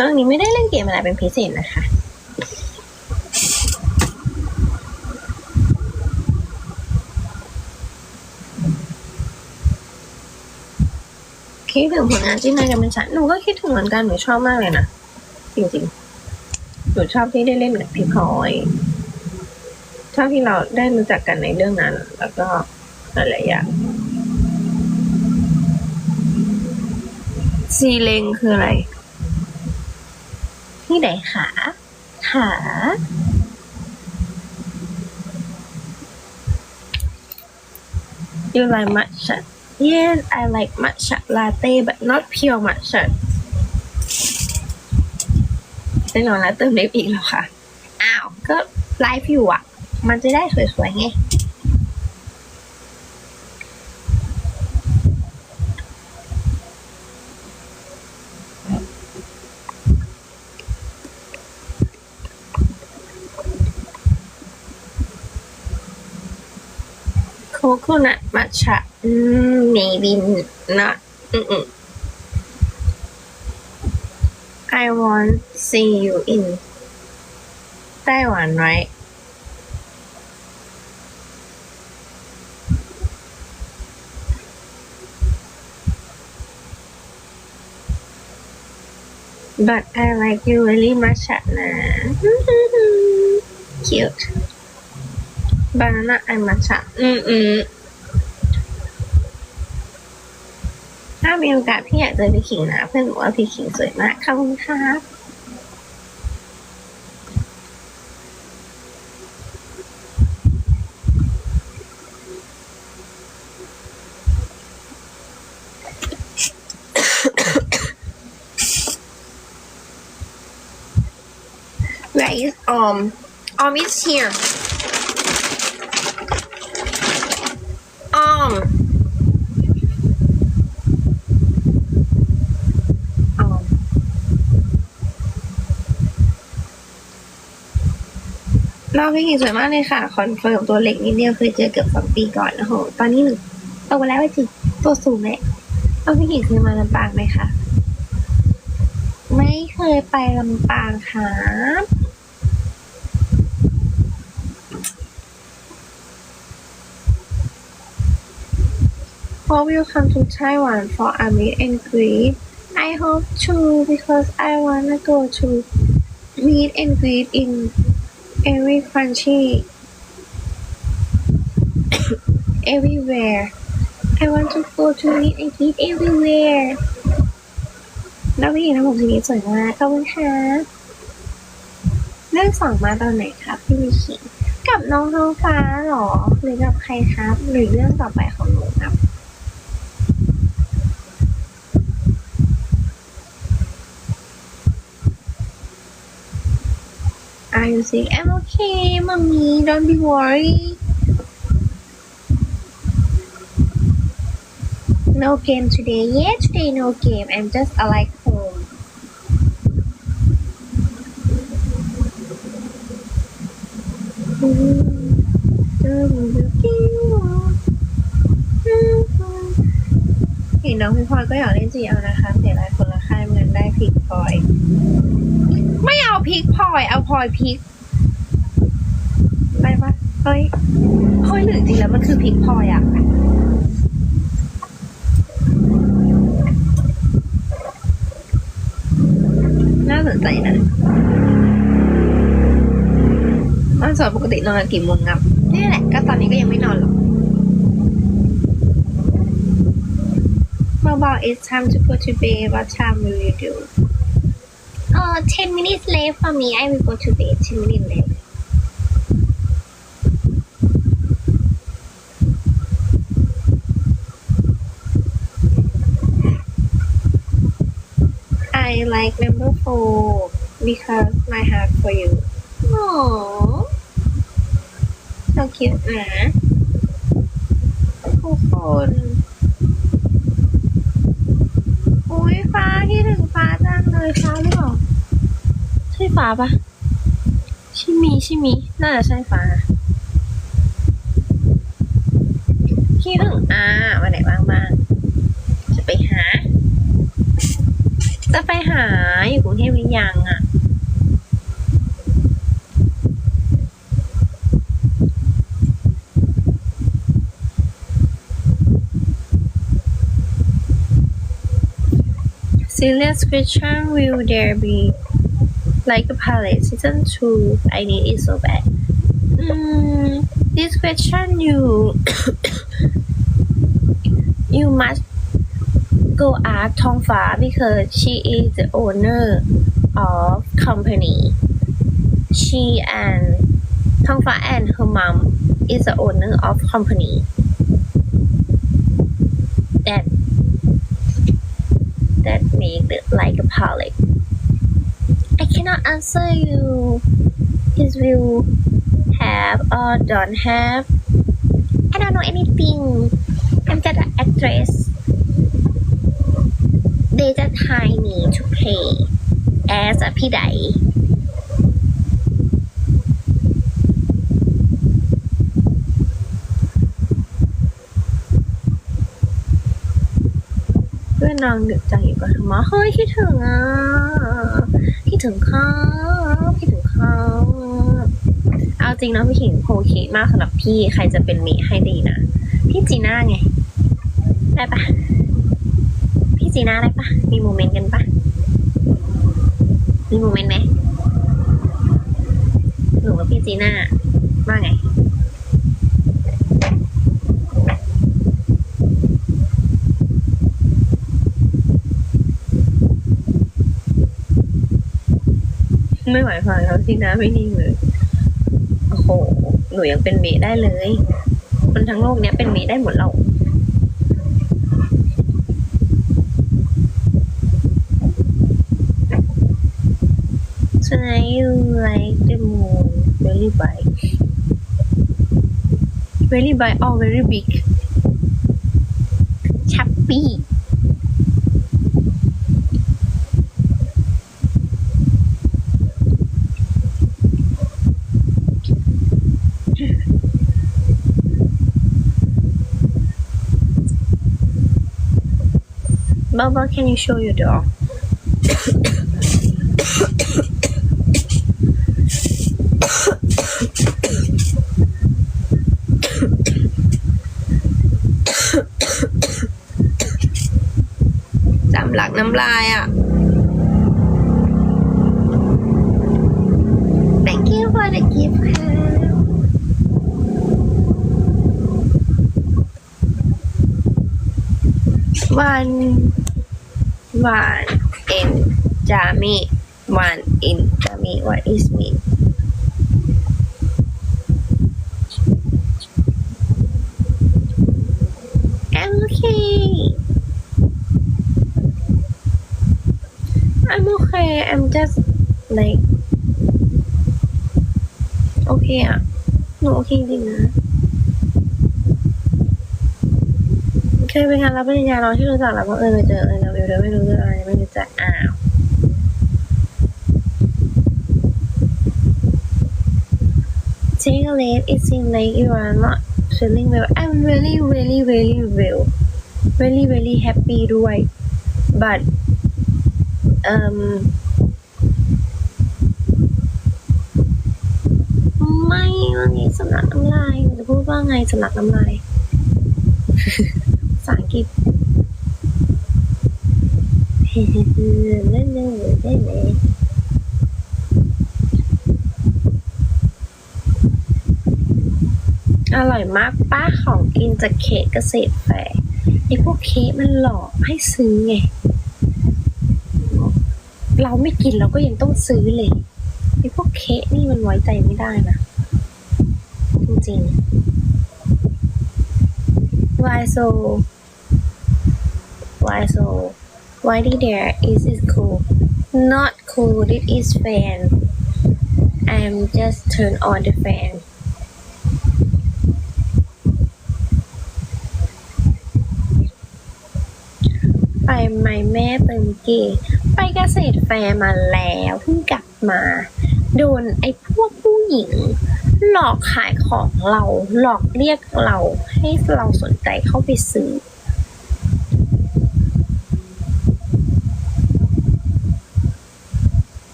ช่วงนี้ไม่ได้เล่นเกมอะไรเป็นพิเศษนะคะ คิดถึงผลงานที่นายกันเป็นฉันหนูก็คิดถึงเหมือนกันหนูชอบมากเลยนะ จริงๆ หนูชอบที่ได้เล่นกับพี่พลอยชอบที่เราได้รู้จักกันในเรื่องนั้น แล้วก็หลายๆอย่างซีเลงคืออะไร ที่ไหนขาขา You like matcha Yes I like matcha latte but not pure matcha แน่นอนแล้วเติมลิปอีกแล้วค่ะ อ้าว ก็ไลฟ์อยู่อะ มันจะได้สวยๆไง coconut matcha อืม maybe not อืมๆ I want see you in ไต้หวัน right but I like you very much อะ cute อะนะ cute banana and matcha อืมอืมถ้ามีโอกาสพี่อยากเจอพี่ขิงนะ เพื่อนบอกว่าพี่ขิงสวยมากขอบคุณครับ Where is um um is here um um เรา พี่หญิงสวยมากเลยค่ะ คอนเฟิร์มตัวเล็กนิดเดียวเคยเจอเกือบสองปีก่อนแล้วโห ตอนนี้หนึ่งโตแล้วจริงตัวสูงเลยเราพี่หญิงเคยมาลำปางไหมคะ ไม่เคยไปลำปางครับ Hope you come to Taiwan for a meet and greet. I hope to because I wanna go to meet and greet in every country, everywhere. I want to go to meet and greet everywhere. แล้วพี่หญิงทำผมสีนี้สวยมากขอบคุณค่ะเรื่องสองมาตอนไหนครับ พี่มิคิกับน้องท้องฟ้าหรอ หรือกับใครครับ หรือเรื่องต่อไปของหนูครับ Are you sick? I'm okay, mommy. Don't be worried. No game today. Yeah, today no game. I'm just uh, like home. Mm-hmm. เห็นน้องพี่พลอยก็อยากเล่นจีเอานะคะเสียรายคนละค่ายเงินได้พิกพลอย เอาพริกพลอยเอาพลอยพริกได้ปะเฮ้ยเฮ้ยหรือจริงแล้วมันคือพริกพลอยอะน่าสนใจนะวันสาร์ปกตินอนกันกี่โมงครับนี่แหละ ก็ตอนนี้ก็ยังไม่นอนหรอกเบาๆ it's time to go to bed what time will you do Uh, 10 minutes left for me. I will go to bed. 10 minutes left. I like number four because my heart for you. Aww. So cute นะทุกคน อุ้ยฟ้าที่ถึงฟ้าจังเลยฟ้าหรือเปล่าใช่ ฟ้าปะใช่มีใช่มีน่าจะใช่ฟ้าที่ถึงอ่าวันไหนบ้างบ้างจะไปหา จะไปหาอยู่กรุงเทพหรือยังอะ Serious question will there be like a pilot season 2 I need it so bad. Mm, this question you you must go ask Tong Fa because she is the owner of company. She and Tong Fa and her mom is the owner of company. That that make like a pilot. I cannot answer you. Is will have or don't have. I don't know anything. I'm just an actress. They just hire me to play as a pidai. เพื่อนนางดึกจังอยู่กับธรรมะเฮ้ยคิดถึงอะ ดถึงเขาคิดถึงเขาเอาจริงนะพี่ขิงโพคิมากสำหรับพี่ใครจะเป็นมิให้ดีนะ พี่จีน่าไง ได้ปะพี่จีน่าได้ปะมีโมเมนต์กันปะมีโมเมนต์ไหมหนูกับพี่จีน่าว่าไง ไม่ไหวฟังแล้วจีน่าไม่นิ่งเลย โอ้โห หนูยังเป็นเมย์ได้เลย คนทั้งโลกเนี้ยเป็นเมย์ได้หมดเรา Tonight you like the moon very big very bright or very big Happy. Baba, can you show your dog? จำหลักน้ำลายอะ Thank you for the gift one one in Jami one in Jami what is mean I'm okay I'm okay I'm just like โอเคอะหนูโอเคจริงนะเคยไปงานรับปริญญาเราที่รู้จักแล้วว่าเออไปเจอเออ เดี๋ยวไม่รู้เรื่องอะไรไม่รู้จักอ้าว Take a leap it seems like you are not feeling well I'm really really really well really really happy ด้วย but um ไม่ว่าไงสำลักน้ำลายจะพูดว่าไงสำลักน้ำลายภาษาอังกฤษ เล่นเล่นได้ไหมอร่อยมากป้าของกินจากเค้กเกษตรแฟร์ไอ้พวกเค้กมันหลอกให้ซื้อไง เราไม่กินเราก็ยังต้องซื้อเลยไอ้พวกเค้กนี่มันไว้ใจไม่ได้นะ จริงๆ Why so Why so Why did there is it cool Not cool it is fan I'm just turn on the fan ไปไหมแม่เติมเกย์ไปเกษตรแฟร์มาแล้วเพิ่งกลับมา โดนไอ้พวกผู้หญิง หลอกขายของเรา หลอกเรียกเราให้เราสนใจเข้าไปซื้อ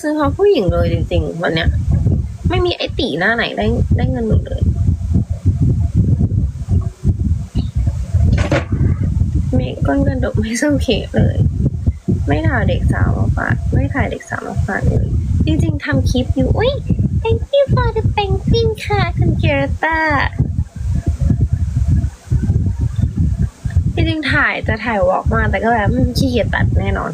ซื้อเพราผู้หญิงเลยจริงๆวันเนี้ย ไม่มีไอตีหน้าไหนได้ได้เงินหนูเลย มีก้นกระดกไม่ส้มเค้กเลย ไม่ถ่ายเด็กสาวมาฝากไม่ถ่ายเด็กสาวมาฝากเลย จริงๆทำคลิปอยู่อุ้ย thank you for the penguin ค่ะคุณเกรตาจริงๆถ่ายจะถ่ายวอล์กมาแต่ก็แบบขี้เกียจตัดแน่นอน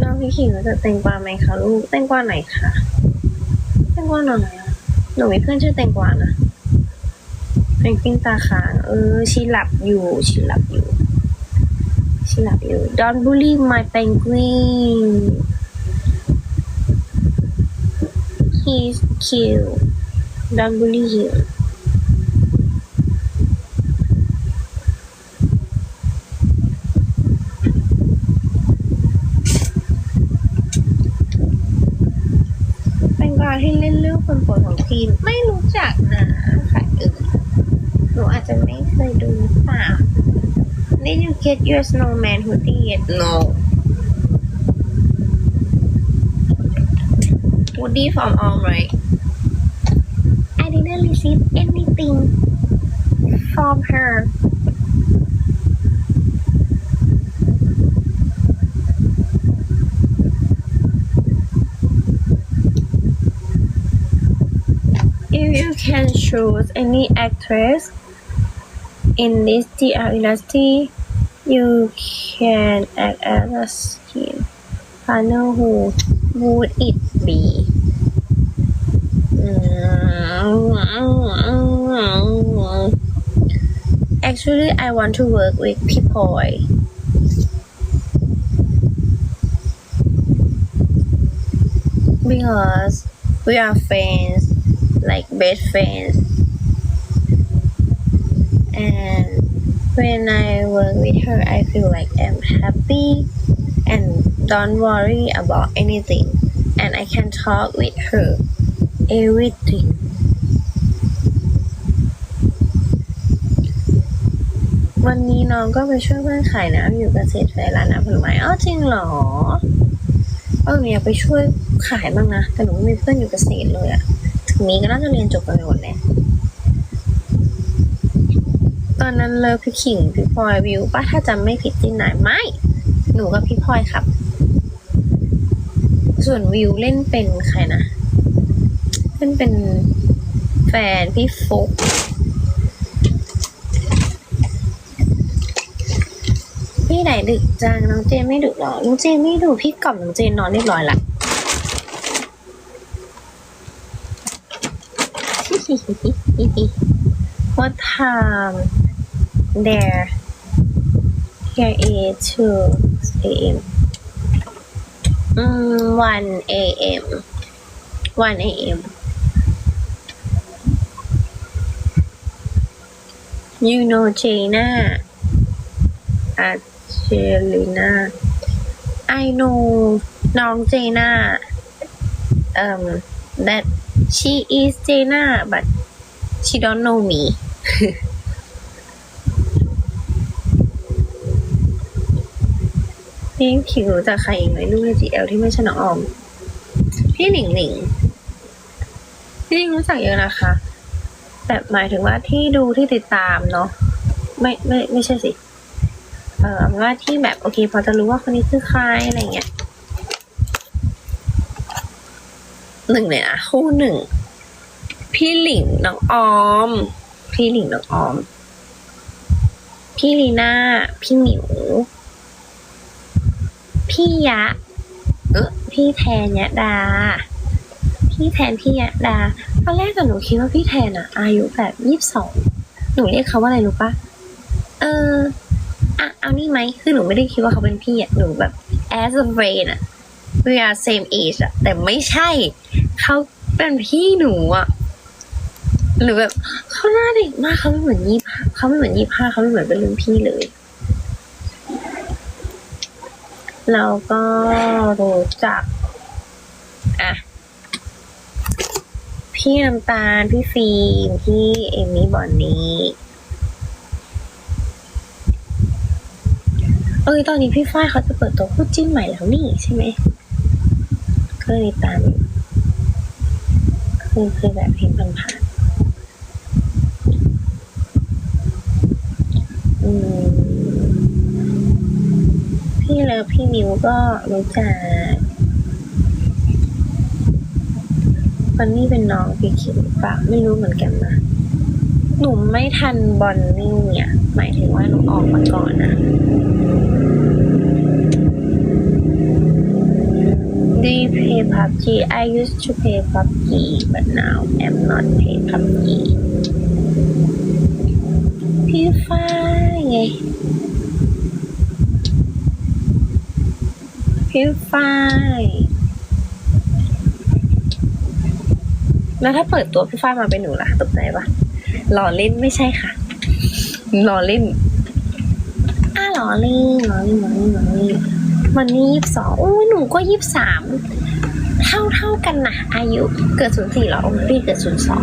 น้อง พี่ขิงรู้จักแตงกวาไหมคะลูกแตงกวาไหนคะแตงกวาหน่อะหนูมีเพื่อนชื่อแตงกวานะแตงกิ้งตาค้างเออชีหลับอยู่ชีหลับอยู่ชีหลับอยู่ Don't bully my penguin He's cute Don't bully him เรื่องคนโปรดของทีมไม่รู้จักนะใครเอ่ยหนูอาจจะไม่เคยดูหรือเปล่า Did you get your snowman hoodie yet? No. Hoodie from Om, right? I didn't receive anything from her. You can choose any actress in this DR uh, industry, you can act as a skin partner who would it be? Actually, I want to work with Pipoy. Because we are friends, like best friends. And when I work with her, I feel like I'm happy and don't worry about anything. And I can talk with her everything. วันนี้น้องก็ไปช่วยเพื่อนขายน้ำอยู่เกษตรแฟร์ร้านน้ำผลไม้อ้าวจริงเหรอเออหนูอยากไปช่วยขายบ้างนะแต่หนูไม่มีเพื่อนอยู่เกษตรเลยอะ นี้ก็น่าจะเรียนจบกันไปหมดแล้วตอนนั้นเลิกพี่ขิงพี่พลอยวิวป้าถ้าจำไม่ผิดที่ไหนไม่ หนูกับพี่พลอยครับ ส่วนวิวเล่นเป็นใครนะเล่นเป็นแฟนพี่ฟุกพี่ไหนดึกจังน้องเจนไม่ดึกหรอน้องเจนไม่ดึกพี่กล่อมน้องเจนนอนเรียบร้อยละ What time there? Here is 2 a.m. Mm, 1 a.m. 1 a.m. You know Jaina Angelina I know น้อง Jaina um that she is Jana but she don't know me พี่ผิวจักใครอีกไหมลูกใน GL ที่ไม่ใช่น้องออม พี่หลิงหลิงพี่หลิงรู้จักเยอะนะคะแบบหมายถึงว่าที่ดูที่ติดตามเนาะไม่ไม่ไม่ใช่สิ เออเอว่าที่แบบโอเค พอจะรู้ว่าคนนี้คือใครอะไรเงี้ย หนึ่งเลยนะคู่หนึ่ง พี่หลิงน้องออม พี่หลิงน้องออม พี่ลีน่า พี่หมิว พี่ยะ เออพี่แทนยะดา พี่แทนพี่ยะดาตอนแรกกับหนูคิดว่าพี่แทนอะอายุแบบยี่สิบสองหนูเรียกเขาว่าอะไรรู้ปะเอออะเอานี่ไหมคือหนูไม่ได้คิดว่าเขาเป็นพี่อะหนูแบบ as a friend อะ we are same age อะแต่ไม่ใช่ เขาเป็นพี่หนูอะหรือแบบเขาหน้าเด็กมากเขาไม่เหมือนยี่ห้าเขาไม่เหมือนยี่ห้าเขาไม่เหมือนเป็นรุ่นพี่เลย เราก็รู้จักอะพี่น้ำตาล พี่ฟิล์มพี่เอมี่บอนนี่เอเอ้ยตอนนี้พี่ฝ้ายเขาจะเปิดตัวคู่จิ้นใหม่แล้วนี่ใช่ไหมก็เลยตาม คือคือแบบเห็นผ่านๆอืมพี่เลิฟพี่มิวก็รู้จักคนนี้เป็นน้องพี่คิวปล่าไม่รู้เหมือนกันนะหนูไม่ทันบอลนี่เนี่ย หมายถึงว่าหนูออกมาก่อนนะ Do you play PUBG? I used to play PUBG, but now I'm not play PUBG. พี่ฟ้ายไงพี่ฟ้ายแล้วถ้าเปิดตัวพี่ฟ้ายมาเป็นหนูล่ะตกใจปะหล่อเล่นไม่ใช่ค่ะ หล่อเล่น อ้าหล่อเล่นหล่อเล่นหล่อเล่นหล่อเล่น วันนี้ยี่สิบสองโอ้ยหนูก็ยี่สิบสามเท่าเท่ากันนะอายุเกิดศูนย์สี่หรอพี่เกิดศูนย์สอง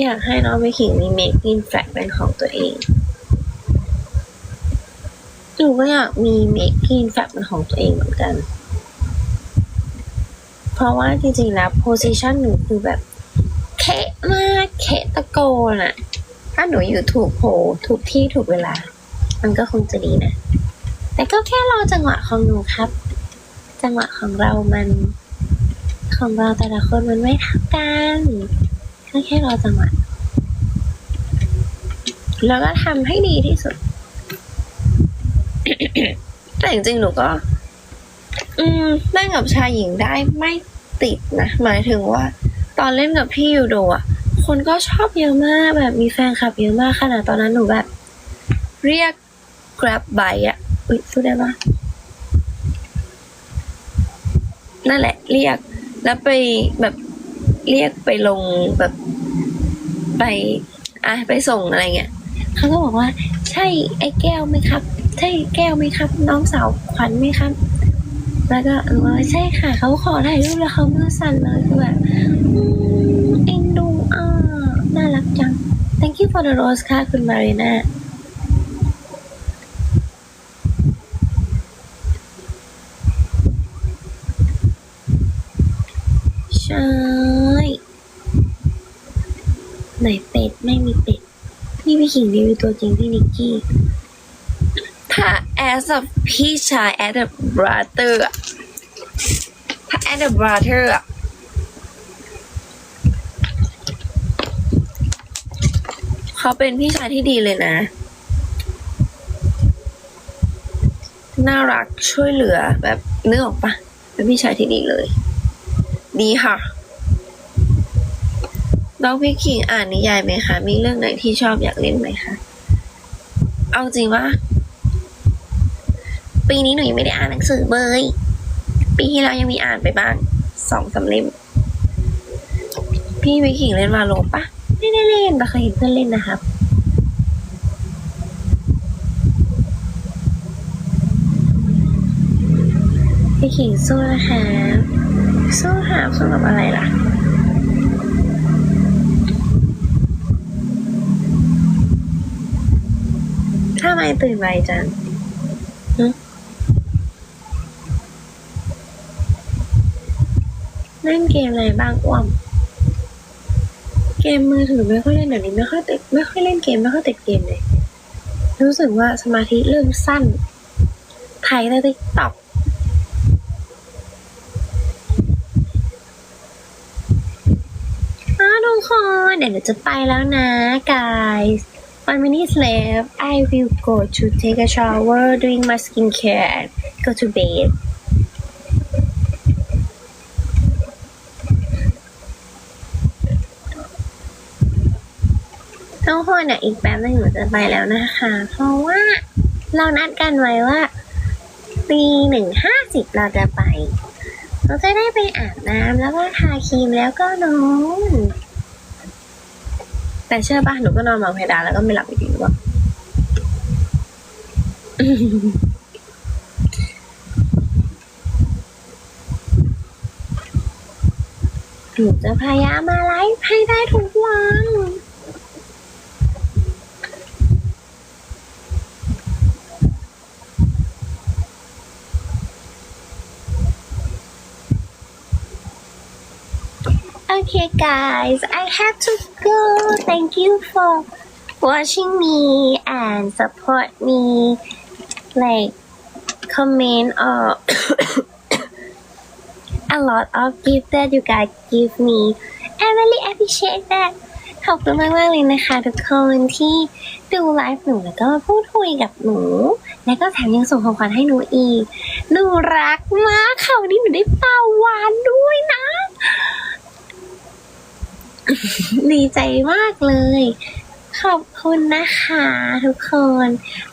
อยากให้น้องไปขิงมีเมคอินแฟกเป็นของตัวเอง หนูก็อยากมีเมคอินแฟกเป็นของตัวเองเหมือนกัน เพราะว่าจริงๆแล้วโพซิชันหนูคือแบบเคะมากเคะตะโกนอะถ้าหนูอยู่ถูกโพถูกที่ถูกเวลา มันก็คงจะดีนะ แต่ก็แค่รอจังหวะของหนูครับ จังหวะของเรามัน ของเราแต่ละคนมันไม่เท่ากันก็แค่รอจังหวะ แล้วก็ทำให้ดีที่สุด แต่จริงๆหนูก็ อืมเล่นกับชายหญิงได้ไม่ติดนะ หมายถึงว่า ตอนเล่นกับพี่ยูโดอะ คนก็ชอบเยอะมากแบบมีแฟนคลับเยอะมากขนาดตอนนั้นหนูแบบ เรียก grab bike อะอุ๊ยพูดได้ปะนั่นแหละ เรียก แล้วไปแบบเรียกไปลงแบบไปอะไปส่งอะไรเงี้ยเขาก็บอกว่า ใช่ไอ้แก้วไหมครับ ใช่แก้วไหมครับ น้องสาวขวัญไหมครับ แล้วก็เออใช่ค่ะเขาขอถ่ายรูปแล้วเขามือสั่นเลยคือแบบอืมเอ็นดูอ่าน่ารักจัง thank you for the rose ค่ะคุณมารีนาใช่ไหนเป็ดไม่มีเป็ดพี่พี่ขิงรีวิวตัวจริงพี่นิกกี้ ถ้า as a พี่ชาย as a brother อะถ้า as a brother อะเขาเป็นพี่ชายที่ดีเลยนะ น่ารักช่วยเหลือแบบนึกออกปะเป็นพี่ชายที่ดีเลย ดีค่ะน้องพี่คิงอ่านนิยายไหมคะ มีเรื่องไหนที่ชอบอยากเล่นไหมคะ เอาจริงว่า ปีนี้หนูยังไม่ได้อ่านหนังสือเลยปีที่แล้วยังมีอ่านไปบ้างสองสามเล่มพี่วิคิงเล่นวาโลปะไม่ได้เล่นแต่เคยเห็นเพื่อนเล่นนะครับพี่ขิงสู้นะคะสู้หาสู้กับอะไรล่ะถ้าไม่ตื่นไวจัง เล่นเกมอะไรบ้างอ้วมเกมมือถือไม่ค่อยเล่นเดี๋ยวนี้ไม่ค่อยติดไม่ค่อยเล่นเกมไม่ค่อยติดเกมเลย รู้สึกว่าสมาธิเริ่มสั้นไทยแต่ติ๊กต็อกอ้าวทุกคนเดี๋ยวหนูจะไปแล้วนะ guys One minute left. I will go to take a shower, doing my skincare, and go to bed. คนอะอีกแป๊บนึงหนูจะไปแล้วนะคะ เพราะว่าเรานัดกันไว้ว่าตีหนึ่งห้าสิบเราจะไป เราจะได้ไปอาบน้ำแล้วก็ทาครีมแล้วก็นอนแต่เชื่อป่ะหนูก็นอนมอเพดานแล้วก็ไม่หลับอีกทีว่าหนูจะพยายามมาไลฟ์ให้ได้ทุกวัน Okay, guys, I have to go. Thank you for watching me and support me. Like, comment or a lot of gift that you guys give me. I really appreciate that. ขอบคุณมากมากๆเลยนะคะทุกคนที่ดูไลฟ์หนูแล้วก็พูดคุยกับหนู และก็แถมยังส่งของขวัญให้หนูอีก หนูรักมากค่ะวันนี้หนูได้เปลาวานด้วยนะ ดีใจมากเลย ขอบคุณนะคะทุกคน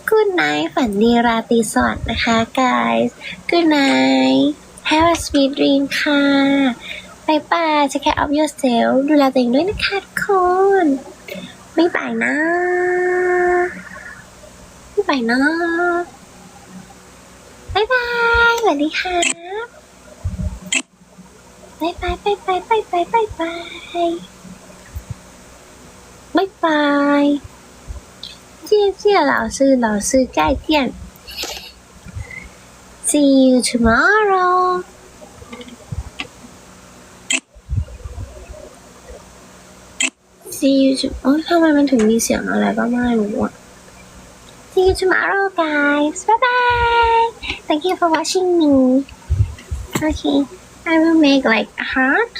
Good night ฝันดีราตรีสวัสดิ์นะคะ guys Good night Have a sweet dream ค่ะบายบาย Take care of yourself ดูแลตัวเองด้วยนะคะทุกคนบ๊ายบายนะบ๊ายบายนะบ๊ายบายสวัสดีค่ะบ๊ายบายบ๊ายบายบ๊ายบายบ๊ายบาย 拜拜，谢谢老师，老师再见，See you tomorrow。See you to โอ้ทำไมมันถึงมีเสียงอะไรก็ไม่รู้อะ See you tomorrow, guys. Bye bye. Thank you for watching me. Okay, I will make like a heart.